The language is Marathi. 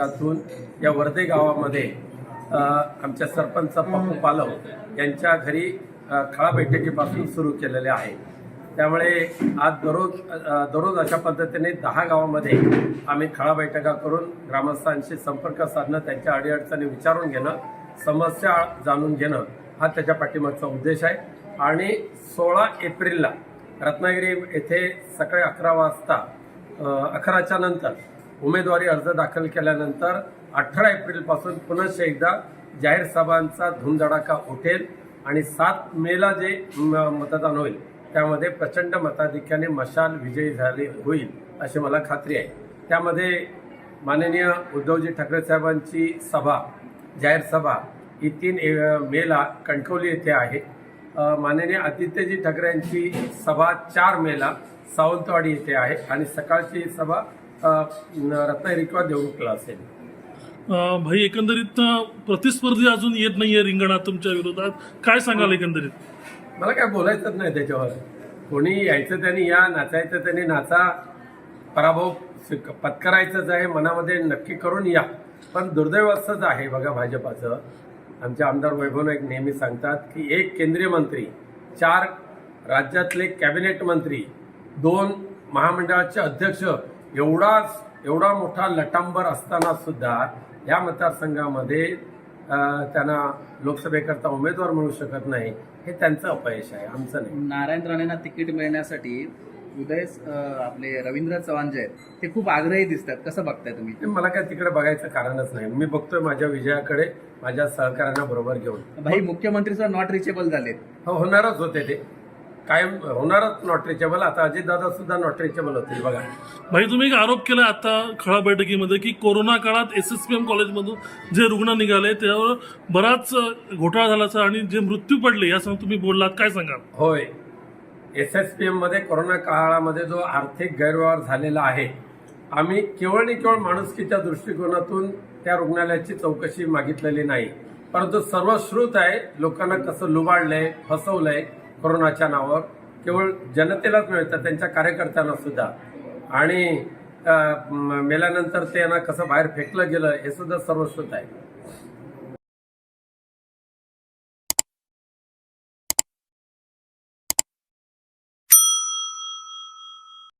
यातून या वर्धे गावामध्ये आमच्या सरपंच पप्पू पालव यांच्या घरी खळा बैठकीपासून सुरू केलेले आहे. त्यामुळे आज दररोज दररोज अशा पद्धतीने दहा गावामध्ये आम्ही खळा बैठका करून ग्रामस्थांशी संपर्क साधणं त्यांच्या अडीअडचणी विचारून घेणं समस्या जाणून घेणं हा त्याच्या पाठीमागचा उद्देश आहे. आणि सोळा एप्रिलला रत्नागिरी येथे सकाळी अकरा वाजता अकराच्या नंतर उमेदवारी अर्ज दाखल केल्यानंतर अठरा एप्रिलपासून पुनश्च एकदा जाहीर सभांचा धुमधडाका उठेल आणि सात मेला जे म- मतदान होईल त्यामध्ये प्रचंड मताधिक्याने मशाल विजयी झाले होईल अशी मला खात्री आहे. त्यामध्ये माननीय उद्धवजी ठाकरे साहेबांची सभा जाहीर सभा ही तीन ए- मेला कणकवली येथे आहे. माननीय आदित्यजी ठाकरे यांची सभा चार मेला सावंतवाडी येथे आहे आणि सकाळची सभा रत्नागिरी किंवा देवरुखला असेल. भाई एकंदरीत प्रतिस्पर्धी अजून येत नाहीये रिंगणात तुमच्या विरोधात. काय सांगाल एकंदरीत? मला काय बोलायचंच नाही त्याच्यावर. कोणी यायचं त्यांनी या नाचायचं त्यांनी नाचा. पराभव पत्करायचंच आहे मनामध्ये नक्की करून या. पण दुर्दैव असंच आहे बघा भाजपाचं. आमचे आमदार वैभव नाईक नेहमी सांगतात की एक केंद्रीय मंत्री चार राज्यातले कॅबिनेट मंत्री दोन महामंडळाचे अध्यक्ष एवढा एवढा मोठा लटांबर असताना सुद्धा या मतदारसंघामध्ये त्यांना लोकसभेकरता उमेदवार मिळू शकत नाही हे त्यांचं अपयश आहे आमचं नाही. नारायण राणेंना तिकीट मिळण्यासाठी उदय आपले रवींद्र चव्हाण जे आहेत ते खूप आग्रही दिसतात. कसं बघताय तुम्ही? मला काय तिकडे बघायचं कारणच नाही. मी बघतोय माझ्या विजयाकडे माझ्या सहकाऱ्यांना बरोबर घेऊन. भाई मुख्यमंत्री सुद्धा नॉट रिचेबल झालेत. हो होणारच होते ते. कायम होणारच नॉट रिचेबल आता अजितदादा सुद्धा नॉट रिचेबल होतील बघा. भाई तुम्ही एक आरोप केला आता खळा बैठकीमध्ये की कोरोना काळात एस एस पी एम कॉलेजमधून जे रुग्ण निघाले त्यावर बराच घोटाळा झाल्याचा आणि जे मृत्यू पडले यासह तुम्ही बोललात काय सांगाल? होय. एस एस पी एममध्ये कोरोना काळामध्ये जो आर्थिक गैरव्यवहार झालेला आहे आम्ही केवळ आणि केवळ माणुसकीच्या दृष्टिकोनातून त्या रुग्णालयाची चौकशी मागितलेली नाही. परंतु सर्वश्रुत आहे लोकांना कसं लुबाडलंय फसवलंय कोरोनाच्या नावावर. केवळ जनतेलाच मिळतं त्यांच्या कार्यकर्त्यांना सुद्धा. आणि मेल्यानंतर त्यांना कसं बाहेर फेकलं गेलं हे सुद्धा सर्वश्रुत आहे.